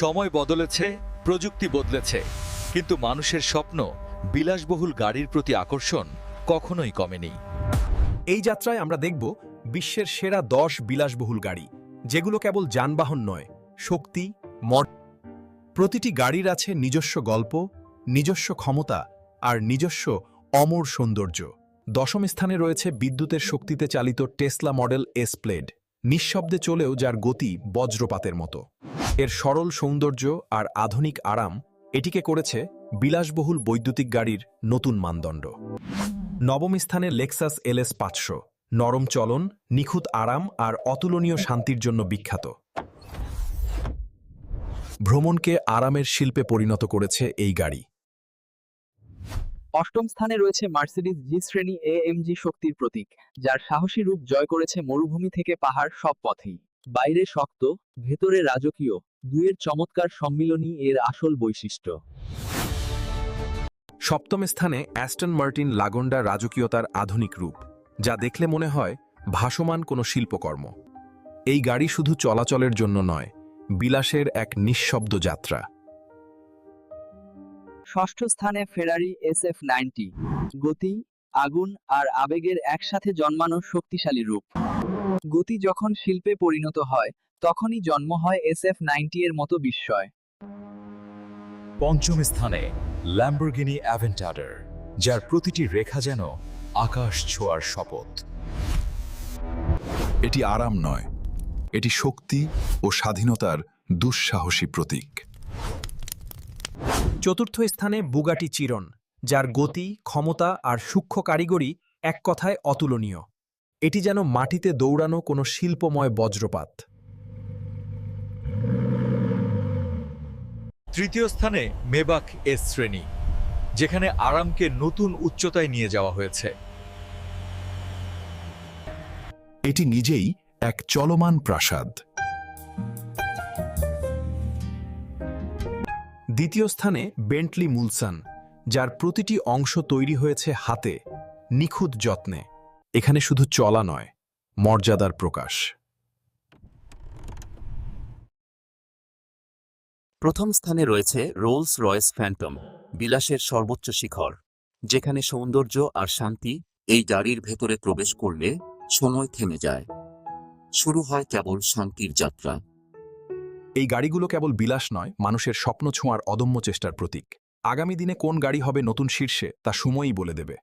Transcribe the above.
সময় বদলেছে, প্রযুক্তি বদলেছে। কিন্তু মানুষের স্বপ্ন, বিলাসবহুল গাড়ির প্রতি আকর্ষণ কখনোই কমেনি। এই যাত্রায় আমরা দেখব বিশ্বের সেরা দশ বিলাসবহুল গাড়ি, যেগুলো কেবল যানবাহন নয়, শক্তি মর প্রতিটি গাড়ির আছে নিজস্ব গল্প, নিজস্ব ক্ষমতা আর নিজস্ব অমর সৌন্দর্য। দশম স্থানে রয়েছে বিদ্যুতের শক্তিতে চালিত টেসলা মডেল এস প্লেড নিঃশব্দে চলেও যার গতি বজ্রপাতের মতো। এর সরল সৌন্দর্য আর আধুনিক আরাম এটিকে করেছে বিলাসবহুল বৈদ্যুতিক গাড়ির নতুন মানদণ্ড। নবম স্থানে লেক্সাস এলএস পাঁচশো, নরম চলন, নিখুঁত আরাম আর অতুলনীয় শান্তির জন্য বিখ্যাত। ভ্রমণকে আরামের শিল্পে পরিণত করেছে এই গাড়ি। অষ্টম স্থানে রয়েছে মার্সিডিস জি শ্রেণি এএমজি শক্তির প্রতীক, যার সাহসী রূপ জয় করেছে মরুভূমি থেকে পাহাড় সব পথেই। বাইরে শক্ত ভেতরে রাজকীয় দুয়ের চমৎকার সম্মিলনই এর আসল বৈশিষ্ট্য। সপ্তম স্থানে অ্যাস্টন মার্টিন লাগন্ডা রাজকীয়তার আধুনিক রূপ যা দেখলে মনে হয় ভাসমান কোনো শিল্পকর্ম। এই গাড়ি শুধু চলাচলের জন্য নয় বিলাসের এক নিঃশব্দ যাত্রা। ষষ্ঠ স্থানে ফেরারি এস এফ নাইনটি গতি আগুন আর আবেগের একসাথে জন্মানো শক্তিশালী রূপ। গতি যখন শিল্পে পরিণত হয় তখনই জন্ম হয় এস এফ নাইনটি এর মতো বিস্ময়। পঞ্চম স্থানে ল্যাম্বরগিনি অ্যাভেন্টাডার যার প্রতিটি রেখা যেন আকাশ ছোঁয়ার শপথ। এটি আরাম নয় এটি শক্তি ও স্বাধীনতার দুঃসাহসী প্রতীক। চতুর্থ স্থানে বুগাটি চিরন যার গতি ক্ষমতা আর সূক্ষ্ম কারিগরি এক কথায় অতুলনীয়। এটি যেন মাটিতে দৌড়ানো কোনো শিল্পময় বজ্রপাত। তৃতীয় স্থানে মেবাক এস শ্রেণি যেখানে আরামকে নতুন উচ্চতায় নিয়ে যাওয়া হয়েছে। এটি নিজেই এক চলমান প্রাসাদ। দ্বিতীয় স্থানে বেন্টলি মুলসান যার প্রতিটি অংশ তৈরি হয়েছে হাতে নিখুঁত যত্নে। এখানে শুধু চলা নয়, মর্যাদার প্রকাশ। প্রথম স্থানে রয়েছে রোলস রয়েস ফ্যান্টম, বিলাসের সর্বোচ্চ শিখর, যেখানে সৌন্দর্য আর শান্তি এই গাড়ির ভেতরে প্রবেশ করলে সময় থেমে যায়। শুরু হয় কেবল শান্তির যাত্রা। এই গাড়িগুলো কেবল বিলাস নয়, মানুষের স্বপ্ন ছোঁয়ার অদম্য চেষ্টার প্রতীক। আগামী দিনে কোন গাড়ি হবে নতুন শীর্ষে তা সময়ই বলে দেবে।